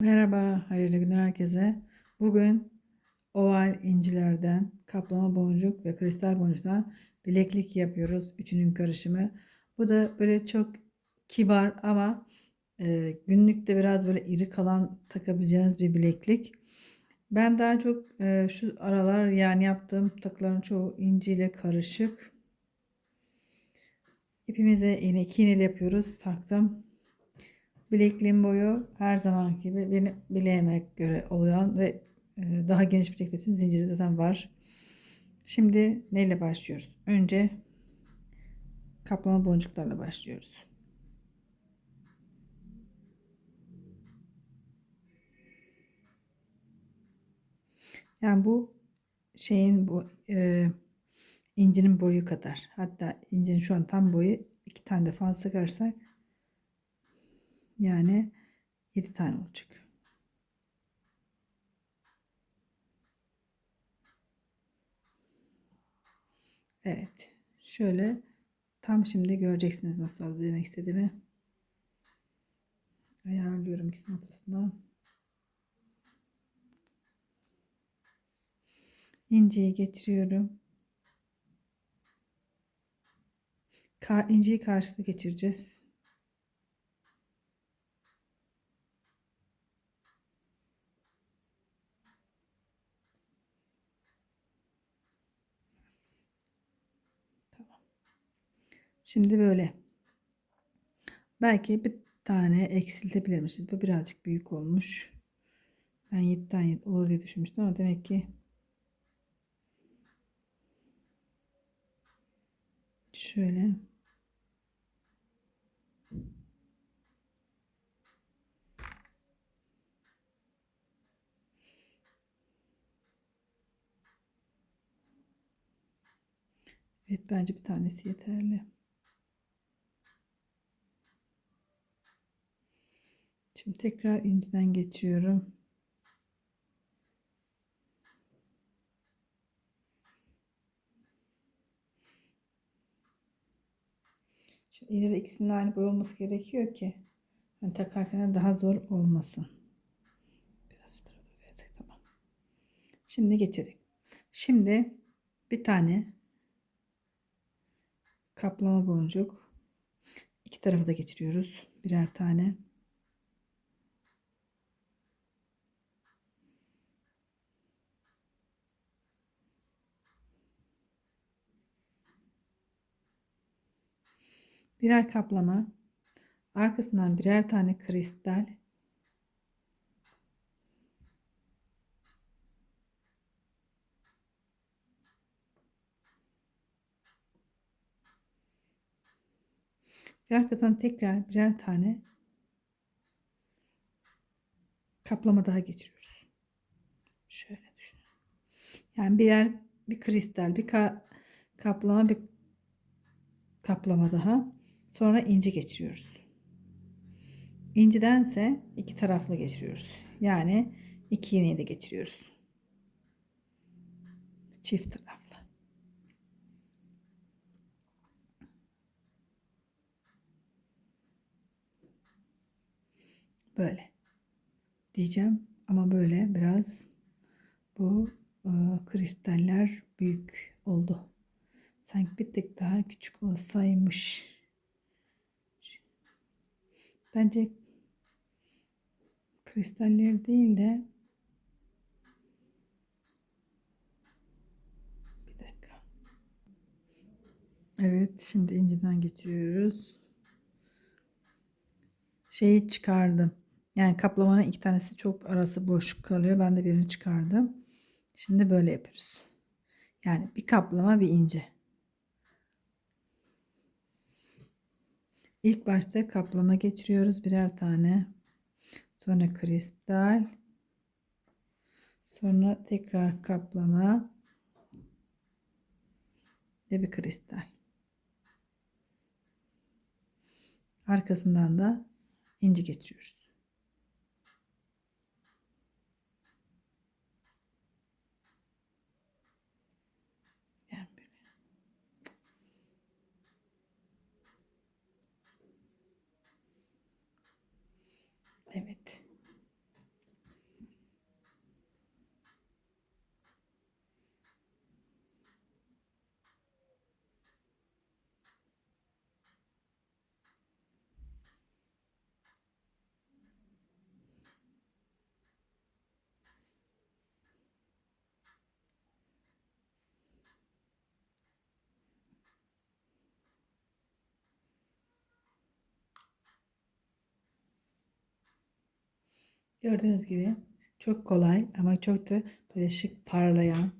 Merhaba, hayırlı günler herkese. Bugün oval incilerden, kaplama boncuk ve kristal boncuktan bileklik yapıyoruz. Üçünün karışımı. Bu da böyle çok kibar ama e, günlükte biraz böyle iri kalan takabileceğiniz bir bileklik. Ben daha çok e, şu aralar yani yaptığım takıların çoğu inciyle karışık. İpimize yine iki iğneyle yapıyoruz. Taktım. Bilekliğin boyu her zaman gibi benim bileğime göre oluyor ve e, daha geniş için zinciri zaten var. Şimdi neyle başlıyoruz? Önce kaplama boncuklarla başlıyoruz. Yani bu şeyin bu e, incinin boyu kadar. Hatta incinin şu an tam boyu iki tane de fazla sıkarsak yani 7 tane olacak. Evet. Şöyle tam şimdi göreceksiniz nasıl oldu demek istediğimi. Ayarlıyorum ikisinin ortasına. İnciyi geçiriyorum. Kar, inciyi karşılık geçireceğiz. Şimdi böyle. Belki bir tane eksiltebilirmişiz. Bu birazcık büyük olmuş. Ben 7 tane olur diye düşünmüştüm ama demek ki şöyle Evet bence bir tanesi yeterli. Şimdi tekrar inciden geçiyorum. Şimdi yine de ikisinin aynı boy olması gerekiyor ki yani takarken daha zor olmasın. Biraz tarafa tamam. Şimdi geçelim. Şimdi bir tane kaplama boncuk iki tarafı da geçiriyoruz. Birer tane. Birer kaplama, arkasından birer tane kristal, ve arkasından tekrar birer tane kaplama daha geçiriyoruz. Şöyle düşünün. Yani birer bir kristal, bir ka kaplama, bir kaplama daha. Sonra inci geçiriyoruz. İncidense iki taraflı geçiriyoruz. Yani iki iğneyi de geçiriyoruz. Çift taraflı. Böyle diyeceğim ama böyle biraz bu e, kristaller büyük oldu. Sanki bir tık daha küçük olsaymış. Bence kristaller değil de bir dakika. Evet şimdi inciden geçiyoruz. Şeyi çıkardım. Yani kaplamanın iki tanesi çok arası boşluk kalıyor. Ben de birini çıkardım. Şimdi böyle yapıyoruz. Yani bir kaplama bir ince. İlk başta kaplama geçiriyoruz birer tane. Sonra kristal. Sonra tekrar kaplama. Ve bir kristal. Arkasından da inci geçiriyoruz. Evet. Gördüğünüz gibi çok kolay ama çok da böyle şık parlayan.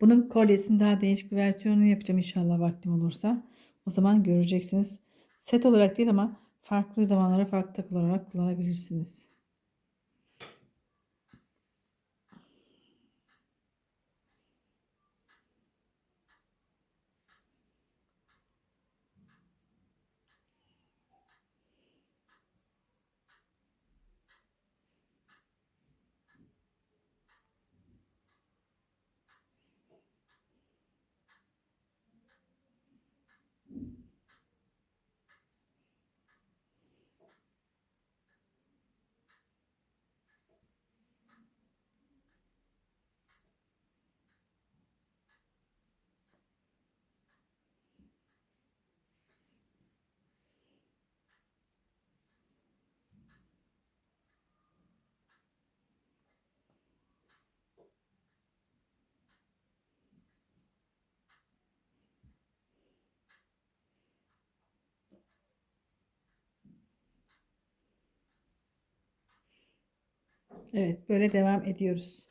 Bunun kolyesinin daha değişik bir versiyonunu yapacağım inşallah vaktim olursa. O zaman göreceksiniz. Set olarak değil ama farklı zamanlara farklı takı olarak kullanabilirsiniz. Evet böyle devam ediyoruz.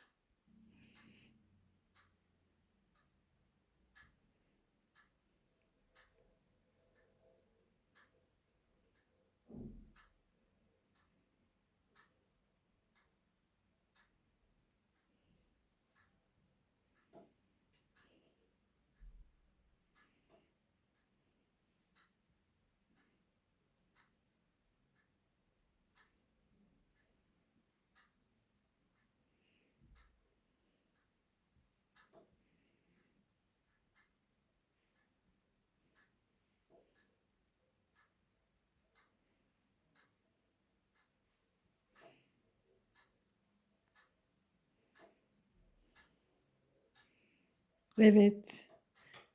Evet.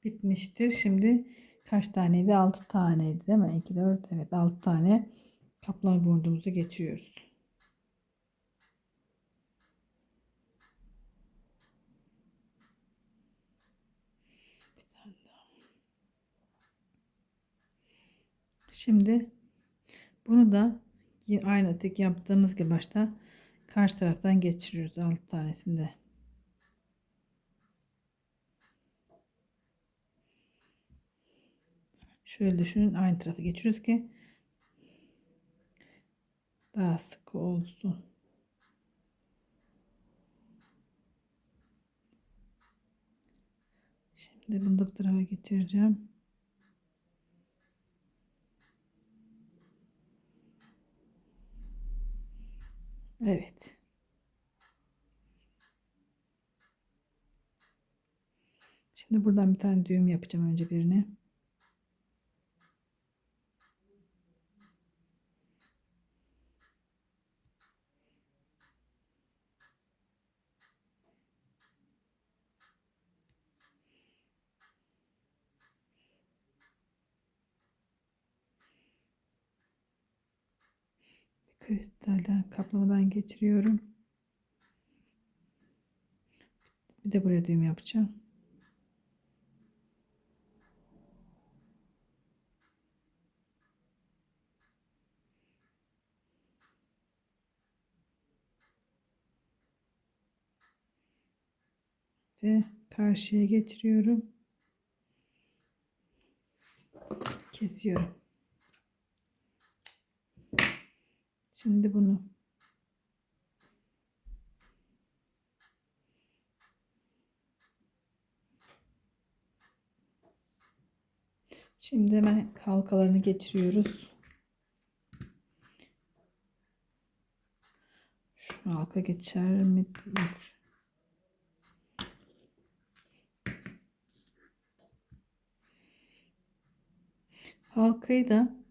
Bitmiştir. Şimdi kaç taneydi? 6 taneydi değil mi? 2, 4, evet 6 tane. Bir tane daha. Şimdi bunu da aynı tek yaptığımız gibi başta karşı taraftan geçiriyoruz 6 tanesinde. Şöyle düşünün aynı tarafa geçiriyoruz ki daha sıkı olsun. Şimdi bunu da bu tarafa geçireceğim. Evet. Şimdi buradan bir tane düğüm yapacağım önce birini. Kristalden kaplamadan geçiriyorum. Bir de buraya düğüm yapacağım. Ve karşıya geçiriyorum. Kesiyorum. Şimdi bunu Şimdi hemen halkalarını geçiriyoruz. Şu halka geçer mi? Yok. Halkayı da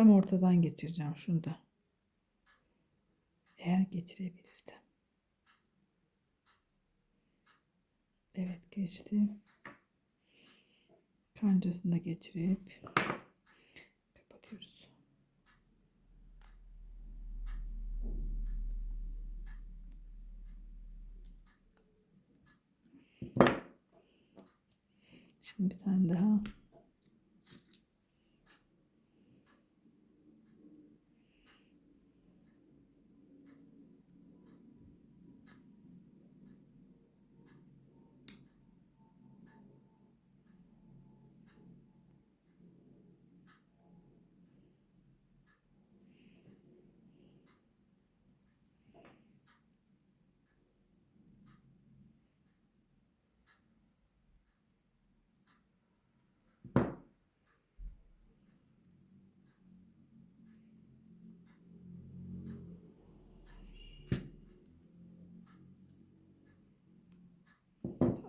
Tam ortadan geçireceğim şunu da. Eğer geçirebilirsem. Evet geçti. Kancasını da geçirip kapatıyoruz. Şimdi bir tane daha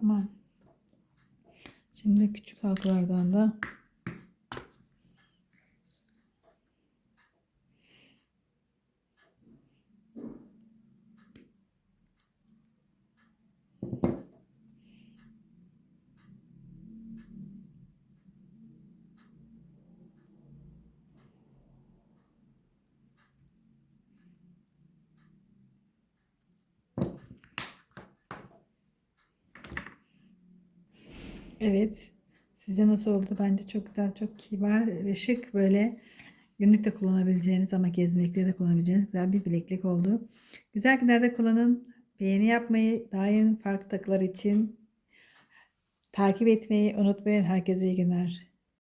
Tamam. Şimdi küçük halkalardan da Evet. Size nasıl oldu? Bence çok güzel, çok kibar ve şık böyle günlük de kullanabileceğiniz ama gezmekte de kullanabileceğiniz güzel bir bileklik oldu. Güzel günlerde kullanın. Beğeni yapmayı, daim farklı takılar için takip etmeyi unutmayın. Herkese iyi günler.